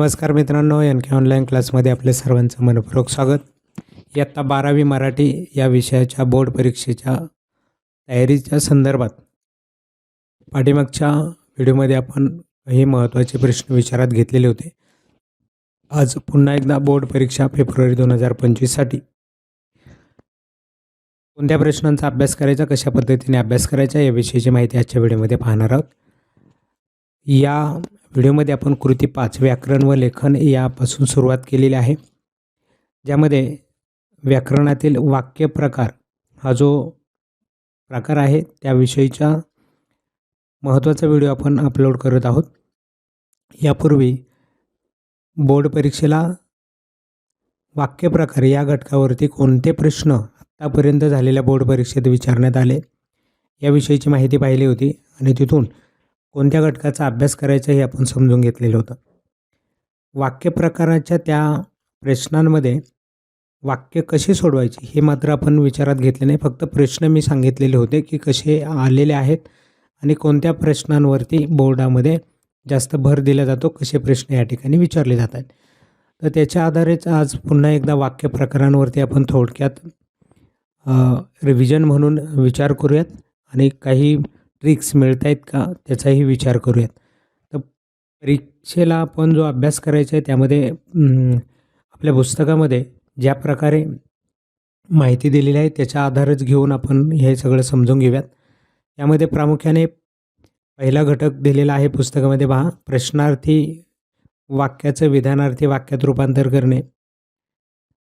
नमस्कार मित्रांनो एन के ऑनलाईन क्लासमध्ये आपल्या सर्वांचं मनपूर्वक स्वागत. इयत्ता बारावी मराठी या विषयाच्या बोर्ड परीक्षेच्या तयारीच्या संदर्भात पाठीमागच्या व्हिडिओमध्ये आपण काही महत्त्वाचे प्रश्न विचारात घेतलेले होते. आज पुन्हा एकदा बोर्ड परीक्षा फेब्रुवारी दोन हजार पंचवीससाठी. कोणत्या प्रश्नांचा अभ्यास करायचा कशा पद्धतीने अभ्यास करायचा याविषयीची माहिती आजच्या व्हिडिओमध्ये पाहणार आहोत. या व्हिडिओमध्ये आपण कृती पाच व्याकरण व लेखन यापासून सुरुवात केलेली आहे ज्यामध्ये व्याकरणातील वाक्य प्रकार हा जो प्रकार आहे त्याविषयीचा महत्त्वाचा व्हिडिओ आपण अपलोड करत आहोत. यापूर्वी बोर्ड परीक्षेला वाक्यप्रकार या घटकावरती कोणते प्रश्न आत्तापर्यंत झालेल्या बोर्ड परीक्षेत विचारण्यात आले याविषयीची माहिती पाहिली होती आणि तिथून कोणत्या घटकाचा अभ्यास करायचा हे आपण समजून घेतलेलं होतं. वाक्यप्रकाराच्या त्या प्रश्नांमध्ये वाक्य कशी सोडवायची हे मात्र आपण विचारात घेतले नाही. फक्त प्रश्न मी सांगितलेले होते की कसे आलेले आहेत आणि कोणत्या प्रश्नांवरती बोर्डामध्ये जास्त भर दिला जातो कसे प्रश्न या ठिकाणी विचारले जात आहेत. तर त्याच्या आधारेच आज पुन्हा एकदा वाक्यप्रकारांवरती आपण थोडक्यात रिव्हिजन म्हणून विचार करूयात आणि काही ट्रिक्स मिळत आहेत का? त्याचाही विचार करूयात. तर परीक्षेला आपण जो अभ्यास करायचा आहे त्यामध्ये आपल्या पुस्तकामध्ये ज्या प्रकारे माहिती दिलेली आहे त्याच्या आधारच घेऊन आपण हे सगळं समजून घेऊयात. यामध्ये प्रामुख्याने पहिला घटक दिलेला आहे पुस्तकामध्ये पहा. प्रश्नार्थी वाक्याचं विधानार्थी वाक्यात रूपांतर करणे.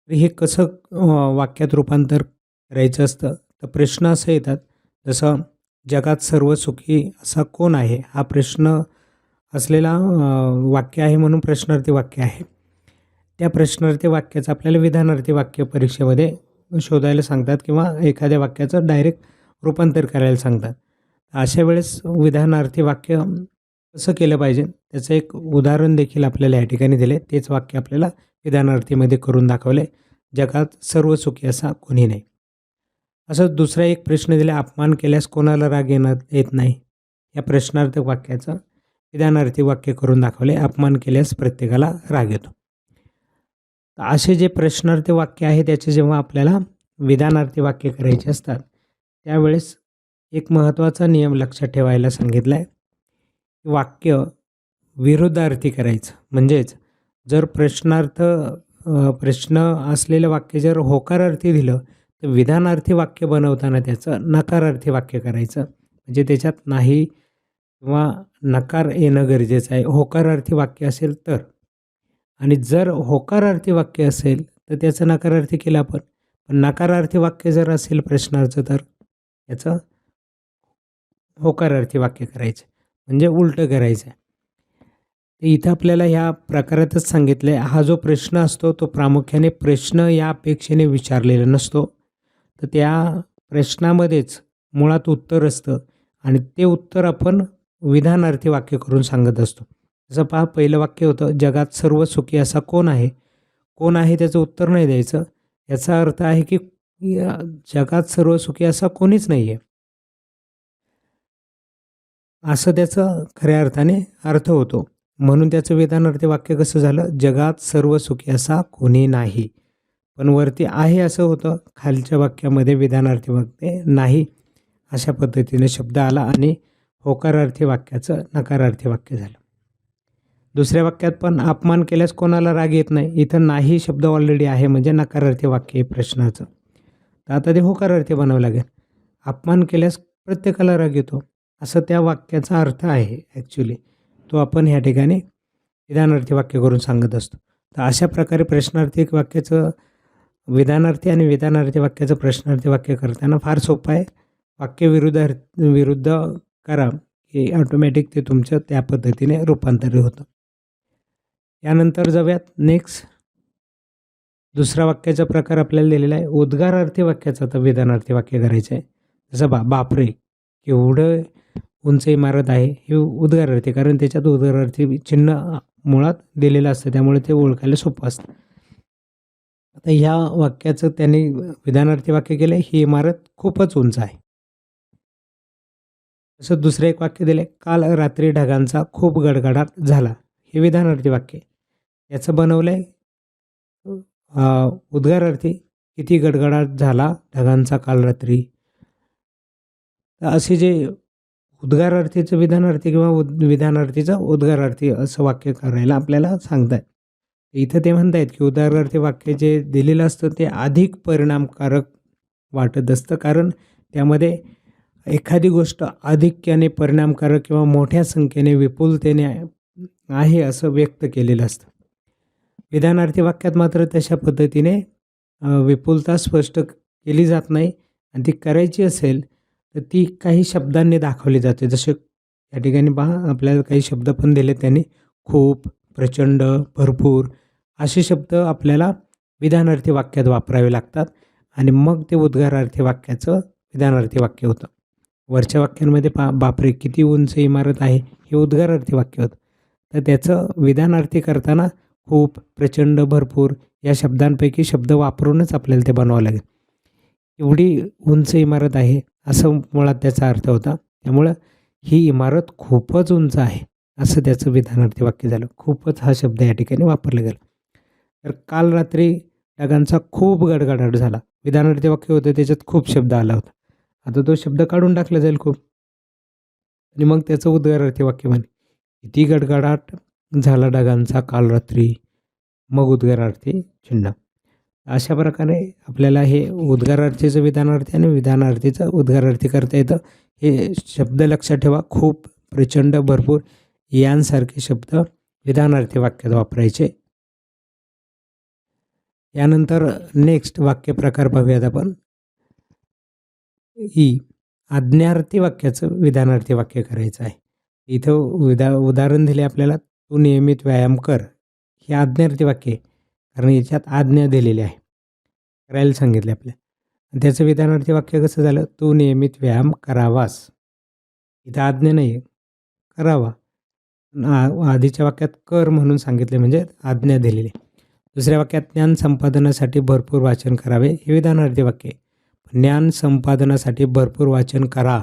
हे कसं वाक्यात रूपांतर करायचं असतं? तर प्रश्न असं येतात. जसं जगात सर्व सुखी असा कोण आहे? हा प्रश्न असलेला वाक्य आहे म्हणून प्रश्नार्थी वाक्य आहे. त्या प्रश्नार्थी वाक्याचं आपल्याला विधानार्थी वाक्य परीक्षेमध्ये शोधायला सांगतात किंवा एखाद्या वाक्याचं डायरेक्ट रूपांतर करायला सांगतात. अशा वेळेस विधानार्थी वाक्य कसं केलं पाहिजे? त्याचं एक उदाहरण देखील आपल्याला या ठिकाणी दिले तेच वाक्य आपल्याला विधानार्थीमध्ये करून दाखवले जगात सर्व सुखी असा कोणी नाही. असं दुसरा एक प्रश्न दिला अपमान केल्यास कोणाला राग येणार येत नाही? या प्रश्नार्थक वाक्याचं विधानार्थी वाक्य करून दाखवले अपमान केल्यास प्रत्येकाला राग येतो. असे जे प्रश्नार्थी वाक्य आहे त्याचे जेव्हा आपल्याला विधानार्थी वाक्य करायचे असतात त्यावेळेस एक महत्त्वाचा नियम लक्षात ठेवायला सांगितला आहे वाक्य विरुद्धार्थी करायचं. म्हणजेच जर प्रश्नार्थ प्रश्न असलेलं वाक्य जर होकारार्थी दिलं तर विधानार्थी वाक्य बनवताना त्याचं नकारार्थी वाक्य करायचं. म्हणजे त्याच्यात नाही किंवा नकार येणं गरजेचं आहे. होकारार्थी वाक्य असेल तर. आणि जर होकारार्थी वाक्य असेल तर त्याचं नकारार्थी केलं आपण. पण नकारार्थी वाक्य जर असेल प्रश्नार्थ तर त्याचं होकारार्थी वाक्य करायचं. म्हणजे उलटं करायचं. तर इथं आपल्याला ह्या प्रकारातच सांगितलं आहे हा जो प्रश्न असतो तो प्रामुख्याने प्रश्न या अपेक्षेने विचारलेला नसतो. तर त्या प्रश्नामध्येच मुळात उत्तर असतं. आणि ते उत्तर आपण विधानार्थी वाक्य करून सांगत असतो. जसं पहा पहिलं वाक्य होतं जगात सर्व सुखी असा कोण आहे? कोण आहे त्याचं उत्तर नाही द्यायचं? याचा अर्थ आहे की जगात सर्व सुखी असा कोणीच नाही आहे असं त्याचं खऱ्या अर्थाने अर्थ होतो. म्हणून त्याचं विधानार्थी वाक्य कसं झालं? जगात सर्व सुखी असा कोणी नाही. पण वरती आहे असं होतं. खालच्या वाक्यामध्ये विधानार्थी वाक्य नाही अशा पद्धतीने शब्द आला आणि होकारार्थी वाक्याचं नकारार्थी वाक्य झालं. दुसऱ्या वाक्यात पण अपमान केल्यास कोणाला राग येत नाही? इथं नाही शब्द ऑलरेडी आहे म्हणजे नकारार्थी वाक्य आहे प्रश्नाचं. तर आता ते होकारार्थी बनावं लागेल. अपमान केल्यास प्रत्येकाला राग येतो. असं त्या वाक्याचा अर्थ आहे ॲक्च्युली तो आपण ह्या ठिकाणी विधानार्थी वाक्य करून सांगत असतो. तर अशा प्रकारे प्रश्नार्थी वाक्याचं विधानार्थी आणि विधानार्थी वाक्याचं प्रश्नार्थी वाक्य करताना फार सोपं आहे. वाक्य विरुद्ध विरुद्ध करा की ऑटोमॅटिक ते तुमचं त्या पद्धतीने रूपांतरित होतं. यानंतर जाऊयात नेक्स्ट दुसरा वाक्याचा प्रकार आपल्याला दिलेला आहे. उद्गारार्थी वाक्याचं आता विधानार्थी वाक्य करायचं आहे. जसं बा बापरे केवढं उंच इमारत आहे हे उद्गारार्थी कारण त्याच्यात उद्गारार्थी चिन्ह मुळात दिलेलं असतं. त्यामुळे ते ओळखायला सोपं असतं. आता ह्या वाक्याचं त्यांनी विधानार्थी वाक्य केलं ही इमारत खूपच उंच आहे. तसं दुसरं एक वाक्य दिलं काल रात्री ढगांचा खूप गडगडाट झाला. हे विधानार्थी वाक्य. याचं बनवलं आहे उद्गारार्थी किती गडगडाट झाला ढगांचा काल रात्री. तर असे जे उद्गारार्थीचं विधानार्थी किंवा उद विधानार्थीचं उद्गारार्थी असं वाक्य करायला आपल्याला सांगतायत. इथं ते म्हणतायत की उदाहरणार्थ वाक्य जे दिलेलं असतं ते अधिक परिणामकारक वाटत असतं. कारण त्यामध्ये एखादी गोष्ट अधिक्याने परिणामकारक किंवा मोठ्या संख्येने विपुलतेने आहे असं व्यक्त केलेलं असतं. विधानार्थी वाक्यात मात्र तशा पद्धतीने विपुलता स्पष्ट केली जात नाही. आणि ती करायची असेल तर ती काही शब्दांनी दाखवली जाते. जसे या ठिकाणी पहा आपल्याला काही शब्द पण दिले त्यांनी. खूप प्रचंड भरपूर असे शब्द आपल्याला विधानार्थी वाक्यात वापरावे लागतात आणि मग ते उद्गारार्थी वाक्याचं विधानार्थी वाक्य होतं. वरच्या वाक्यांमध्ये पा बापरे किती उंच इमारत आहे हे उद्गारार्थी वाक्य होतं. तर त्याचं विधानार्थी करताना खूप प्रचंड भरपूर या शब्दांपैकी शब्द वापरूनच आपल्याला ते बनवावं लागेल. एवढी उंच इमारत आहे असं मुळात त्याचा अर्थ होता. त्यामुळं ही इमारत खूपच उंच आहे असं त्याचं विधानार्थी वाक्य झालं. खूपच हा शब्द या ठिकाणी वापरला गेला. तर काल रात्री ढगांचा खूप गडगडाट झाला. विधानार्थी वाक्य होतं त्याच्यात खूप शब्द आला होता. आता तो शब्द काढून टाकला जाईल खूप. आणि मग त्याचं उद्गारार्थी वाक्य म्हणे किती गडगडाट झाला ढगांचा काल रात्री. मग उद्गारार्थी चिन्ह. अशा प्रकारे आपल्याला हे उद्गारार्थीचं विधानार्थी आणि विधानार्थीचं उद्गारार्थी करता येतं. हे शब्द लक्षात ठेवा खूप प्रचंड भरपूर यांसारखे शब्द विधानार्थी वाक्यात वापरायचे. यानंतर नेक्स्ट वाक्यप्रकार पाहूयात आपण. ही आज्ञार्थी वाक्याचं विधानार्थी वाक्य करायचं आहे. इथं विदा उदाहरण दिले आपल्याला तू नियमित व्यायाम कर. हे आज्ञार्थी वाक्य आहे कारण याच्यात आज्ञा दिलेली आहे. करायला सांगितले आपल्या. त्याचं विधानार्थी वाक्य कसं झालं? तू नियमित व्यायाम करावास. इथं आज्ञा नाही आहे करावा आधीच्या वाक्यात कर म्हणून सांगितले म्हणजे आज्ञा दिलेली दुसऱ्या वाक्यात ज्ञान संपादनासाठी भरपूर वाचन करावे. हे विधानार्थी वाक्य. आहे ज्ञान संपादनासाठी भरपूर वाचन करा.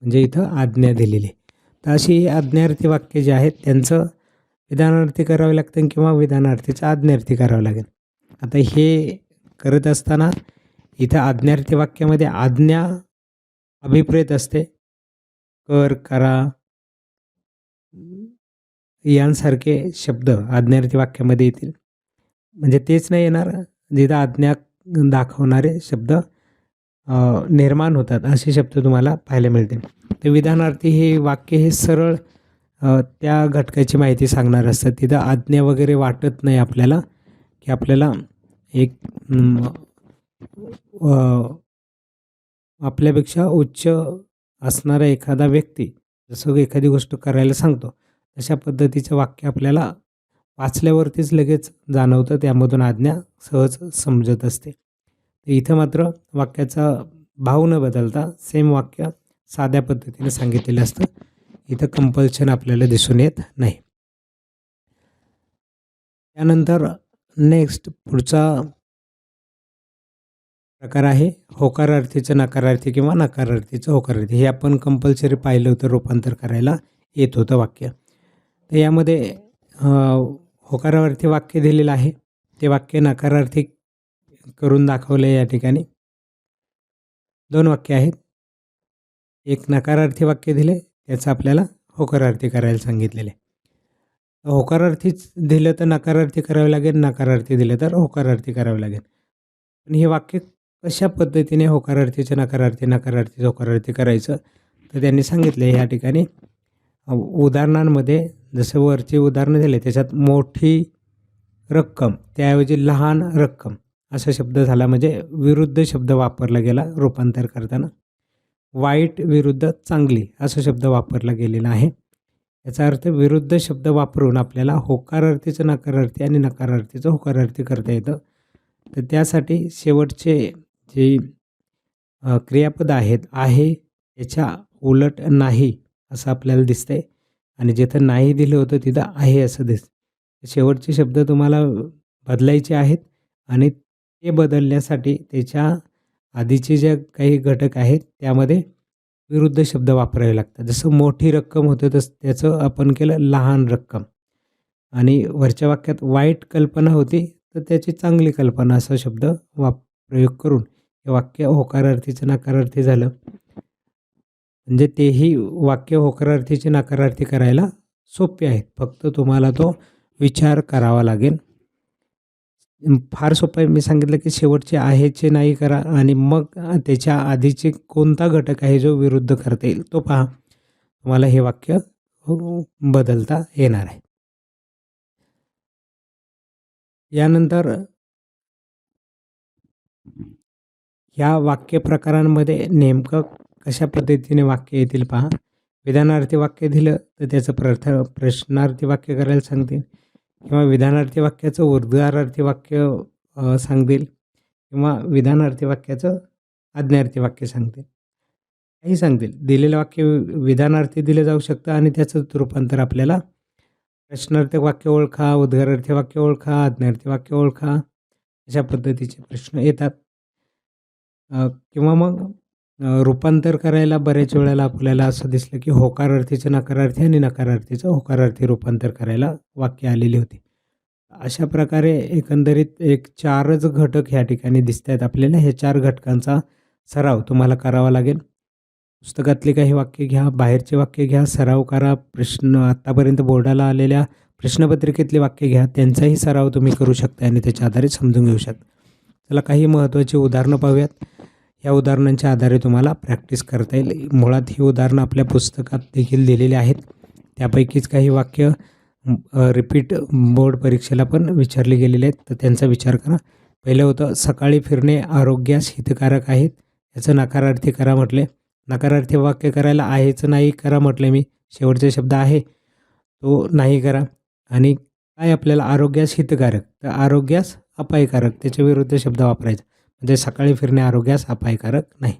म्हणजे इथं आज्ञा दिलेली तर अशी आज्ञार्थी वाक्य जे आहेत त्यांचं विधानार्थी करावे लागतं किंवा विधानार्थीचं आज्ञार्थी करावं लागेल. आता हे करत असताना इथं आज्ञार्थी वाक्यामध्ये आज्ञा अभिप्रेत असते. कर करा. यांसारखे शब्द आज्ञार्थी वाक्यामध्ये येतील. म्हणजे तेच नाही येणार. जिथं आज्ञा दाखवणारे शब्द निर्माण होतात असे शब्द तुम्हाला पाहायला मिळतील. तर विधानार्थी हे वाक्य हे सरळ त्या घटकाची माहिती सांगणार असतात. तिथं आज्ञा वगैरे वाटत नाही आपल्याला की आपल्याला एक आपल्यापेक्षा उच्च असणारा एखादा व्यक्ती जसं एखादी गोष्ट करायला सांगतो तशा पद्धतीचं वाक्य आपल्याला वाचल्यावरतीच लगेच जाणवतं त्यामधून आज्ञा सहज समजत असते. तर इथं मात्र वाक्याचा भाव न बदलता सेम वाक्य साध्या पद्धतीने सांगितलेलं असतं. इथं कंपल्शन आपल्याला दिसून येत नाही. त्यानंतर नेक्स्ट पुढचा प्रकार आहे होकारार्थीचं नकारार्थी किंवा नकारार्थीचं होकारार्थी. हे आपण कंपल्सरी पाहिलं होतं रूपांतर करायला येत होतं वाक्य. तर यामध्ये होकारार्थी वाक्य दिलेलं आहे. ते वाक्य नकारार्थी करून दाखवलं आहे या ठिकाणी. दोन वाक्य आहेत. एक नकारार्थी वाक्य दिले त्याचं आपल्याला होकारार्थी करायला सांगितलेले होकारार्थीच दिलं तर नकारार्थी करावे लागेल नकारार्थी दिलं तर होकारार्थी करावे लागेल. पण हे वाक्य कशा पद्धतीने होकारार्थीचं नकारार्थी नकारार्थी होकारार्थी करायचं तर त्यांनी सांगितले ह्या ठिकाणी. उदाहरणांमध्ये जसं वरचे उदाहरणं दिले त्याच्यात मोठी रक्कम त्याऐवजी लहान रक्कम असा शब्द झाला. म्हणजे विरुद्ध शब्द वापरला गेला रूपांतर करताना. वाईट विरुद्ध चांगली असा शब्द वापरला गेलेला आहे. याचा अर्थ विरुद्ध शब्द वापरून आपल्याला होकारार्थीचं नकारार्थी आणि नकारार्थीचं होकारार्थी करता येतं. तर त्यासाठी शेवटचे जे क्रियापद आहेत आहे याच्या उलट नाही असं आपल्याला दिसतंय. आणि जिथं नाही दिलं होतं तिथं आहे असं दिस शेवटचे शब्द तुम्हाला बदलायचे आहेत आणि ते बदलण्यासाठी त्याच्या आधीचे जे काही घटक आहेत त्यामध्ये विरुद्ध शब्द वापरावे लागतात. जसं मोठी रक्कम होतं तसं त्याचं आपण केलं लहान रक्कम. आणि वरच्या वाक्यात वाईट कल्पना होती तर त्याची चांगली कल्पना असा शब्द वाप प्रयोग करून हे वाक्य होकारार्थीचं नकारार्थी झालं. म्हणजे तेही वाक्य होकारार्थीचे नकारार्थी करायला सोपे आहेत. फक्त तुम्हाला तो विचार करावा लागेल. फार सोपं आहे. मी सांगितलं की शेवटचे आहेचे नाही करा आणि मग त्याच्या आधीचे कोणता घटक आहे जो विरुद्ध करता येईल तो पहा. तुम्हाला हे वाक्य बदलता येणार आहे. यानंतर ह्या वाक्य प्रकारांमध्ये नेमकं कशा पद्धतीने वाक्य येतील पहा. विधानार्थी वाक्य दिलं तर त्याचं प्रथ प्रश्नार्थी वाक्य करायला सांगतील किंवा विधानार्थी वाक्याचं उद्गारार्थी वाक्य सांगतील किंवा विधानार्थी वाक्याचं आज्ञार्थी वाक्य सांगतील. काही सांगतील. दिलेलं वाक्य विधानार्थी दिलं जाऊ शकतं आणि त्याचं रूपांतर आपल्याला प्रश्नार्थी वाक्य ओळखा उद्गारार्थी वाक्य ओळखा आज्ञार्थी वाक्य ओळखा अशा पद्धतीचे प्रश्न येतात. किंवा मग रूपांतर करायला बऱ्याच वेळेला आपल्याला असं दिसलं की होकारार्थीचं नकारार्थी आणि नकारार्थीचं होकारार्थी रूपांतर करायला वाक्य आलेली होती. अशा प्रकारे एकंदरीत एक चारच घटक ह्या ठिकाणी दिसत आहेत आपल्याला. हे चार घटकांचा सराव तुम्हाला करावा लागेल. पुस्तकातली काही वाक्य घ्या बाहेरचे वाक्य घ्या सराव करा प्रश्न आत्तापर्यंत बोर्डाला आलेल्या प्रश्नपत्रिकेतले वाक्य घ्या त्यांचाही सराव तुम्ही करू शकता आणि त्याच्या आधारे समजून घेऊ शकता. चला काही महत्त्वाची उदाहरणं पाहूयात. या उदाहरणांच्या आधारे तुम्हाला प्रॅक्टिस करता येईल. मुळात ही उदाहरणं आपल्या पुस्तकात देखील दिलेली आहेत. त्यापैकीच काही वाक्य रिपीट बोर्ड परीक्षेला पण विचारले गेलेले आहेत. तर त्यांचा विचार करा. पहिलं होतं सकाळी फिरणे आरोग्यास हितकारक आहेत याचं नकारार्थी करा म्हटले. नकारार्थी वाक्य करायला आहेच नाही करा म्हटले मी. शेवटचा शब्द आहे. तो नाही करा. आणि काय आपल्याला आरोग्यास हितकारक? तर आरोग्यास अपायकारक. त्याच्या विरुद्ध शब्द वापरायचा. म्हणजे सकाळी फिरणे आरोग्यास अपायकारक नाही.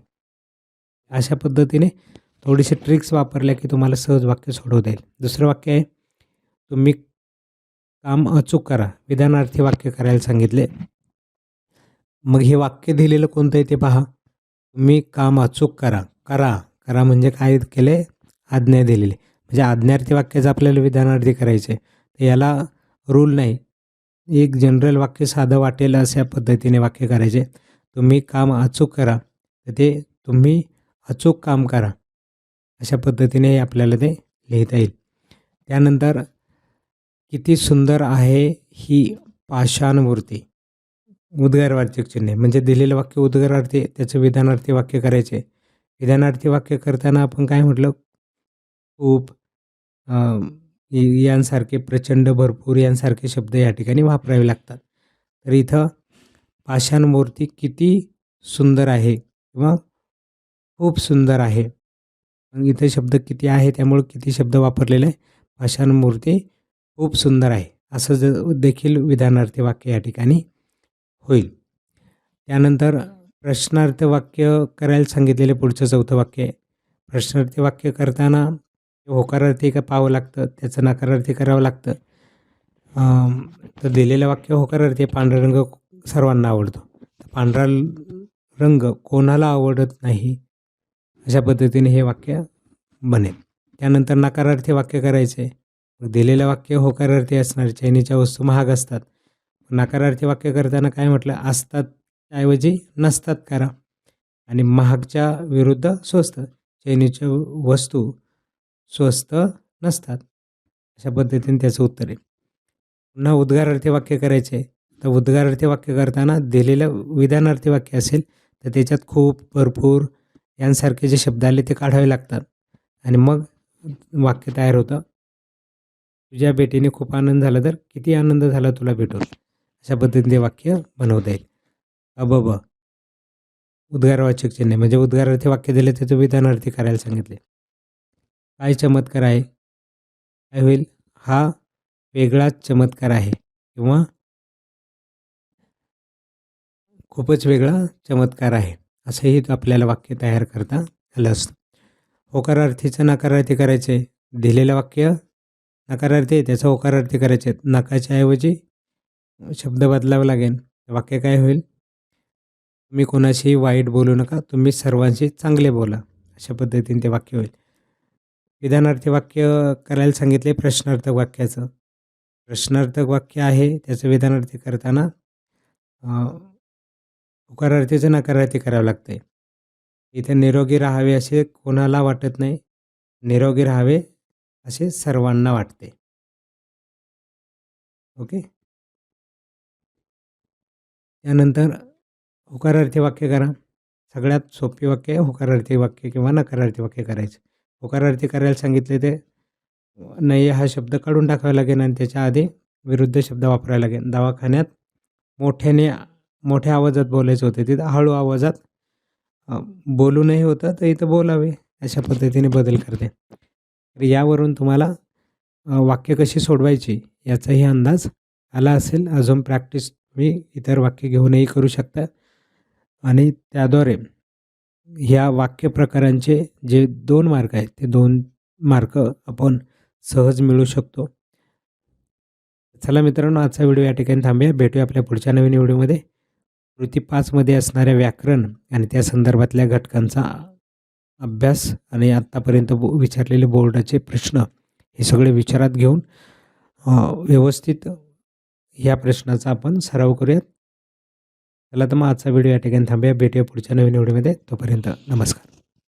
अशा पद्धतीने थोडीशी ट्रिक्स वापरल्या की तुम्हाला सहज वाक्य सोडवता येईल. दुसरं वाक्य आहे तुम्ही काम अचूक करा. विधानार्थी वाक्य करायला सांगितले. मग हे वाक्य दिलेलं कोणतं आहे ते पहा. तुम्ही काम अचूक करा. करा. करा म्हणजे काय केले? आज्ञा दिलेली. म्हणजे आज्ञार्थी वाक्याचं आपल्याला विधानार्थी करायचे तर याला रूल नाही. एक जनरल वाक्य साधं वाटेल अशा पद्धतीने वाक्य करायचे. तुम्ही काम अचूक करा तर ते तुम्ही अचूक काम करा. अशा पद्धतीने आपल्याला ते लिहिता येईल. त्यानंतर किती सुंदर आहे ही पाषाणमूर्ती. उद्गारवाचक चिन्ह म्हणजे दिलेलं वाक्य उद्गारार्थी त्याचं विधानार्थी वाक्य करायचे. विधानार्थी वाक्य करताना आपण काय म्हटलं? खूप यांसारखे प्रचंड भरपूर यांसारखे शब्द या ठिकाणी वापरावे लागतात. तर इथं पाषाण मूर्ती किती सुंदर आहे किंवा खूप सुंदर आहे. मग इथे शब्द किती आहे त्यामुळे किती शब्द वापरलेले आहे. पाषाण मूर्ती खूप सुंदर आहे. असं ज देखील विधानार्थ वाक्य या ठिकाणी होईल. त्यानंतर प्रश्नार्थ वाक्य करायला सांगितलेले पुढचं चौथं वाक्य आहे. प्रश्नार्थी वाक्य करताना होकारार्थी का पाहावं लागतं? त्याचं नकारार्थी करावं लागतं. तर दिलेलं वाक्य होकारार्थी पांढरा रंग सर्वांना आवडतो. पांढरा रंग कोणाला आवडत नाही अशा पद्धतीने हे वाक्य बनेल. त्यानंतर नकारार्थी वाक्य करायचे. मग दिलेलं वाक्य होकारार्थी असणार चैनीच्या वस्तू महाग असतात. नकारार्थी वाक्य करताना काय म्हटलं? असतात ऐवजी नसतात करा. आणि महागच्या विरुद्ध स्वस्त चैनीच्या वस्तू स्वस्त नसतात. अशा पद्धतीने त्याचं उत्तर आहे पुन्हा उद्गारार्थी वाक्य करायचे. तर उद्गारार्थी वाक्य करताना दिलेलं विधानार्थी वाक्य असेल तर त्याच्यात खूप भरपूर यांसारखे जे शब्द आले ते काढावे लागतात. आणि मग वाक्य तयार होतं. तुझ्या भेटीने खूप आनंद झाला तर किती आनंद झाला तुला भेटून? अशा पद्धतीने वाक्य बनवता येईल. अब उद्गारवाचक चिन्ह म्हणजे उद्गारार्थी वाक्य दिले त्याचं विधानार्थी करायला सांगितले. काय चमत्कार आहे? काय होईल? हा वेगळाच चमत्कार आहे. किंवा खूपच वेगळा चमत्कार आहे. असंही आपल्याला वाक्य तयार करता आलं असतं. होकारार्थीचं नकारार्थी करायचे. दिलेलं वाक्य नकारार्थी आहे त्याचं होकारार्थी करायचे. नकाच्या ऐवजी शब्द बदलावा लागेल. वाक्य काय होईल? तुम्ही कोणाशीही वाईट बोलू नका तुम्ही सर्वांशी चांगले बोला. अशा पद्धतीने ते वाक्य होईल. विधानार्थी वाक्य करायला सांगितले प्रश्नार्थक वाक्याचं. प्रश्नार्थक वाक्य आहे त्याचं विधानार्थी करताना होकारार्थीचं नकारार्थी करावं लागते इथे निरोगी राहावे असे कोणाला वाटत नाही. निरोगी राहावे असे सर्वांना वाटते. ओके? त्यानंतर होकारार्थी वाक्य करा. सगळ्यात सोपी वाक्य आहे होकारार्थी वाक्य किंवा नकारार्थी वाक्य करायचं. होकारार्थी करायला सांगितले ते नाही हा शब्द काढून टाकावा लागेल आणि त्याच्या आधी विरुद्ध शब्द वापरावा लागेल. दवाखान्यात मोठ्याने मोठ्या आवाजात बोलायचं होते. तिथं हळू आवाजात बोलू नाही होतं तर इथं बोलावे अशा पद्धतीने बदल करते. तर यावरून तुम्हाला वाक्य कशी सोडवायची याचाही अंदाज आला असेल. अजून प्रॅक्टिस तुम्ही इतर वाक्य घेऊनही करू शकता. आणि त्याद्वारे ह्या वाक्य प्रकारांचे जे दोन मार्क आहेत ते दोन मार्क आपण सहज मिळू शकतो. चला मित्रांनो आजचा व्हिडिओ या ठिकाणी थांबूया. भेटूया आपल्या पुढच्या नवीन व्हिडिओमध्ये. कृती पाचमध्ये असणाऱ्या व्याकरण आणि त्या संदर्भातल्या घटकांचा अभ्यास आणि आत्तापर्यंत बो विचारलेले बोर्डाचे प्रश्न हे सगळे विचारात घेऊन व्यवस्थित ह्या प्रश्नाचा आपण सराव करूयात. चला तर मग आजचा व्हिडिओ या ठिकाणी थांबूया. भेटूया पुढच्या नवीन व्हिडिओमध्ये. तोपर्यंत नमस्कार.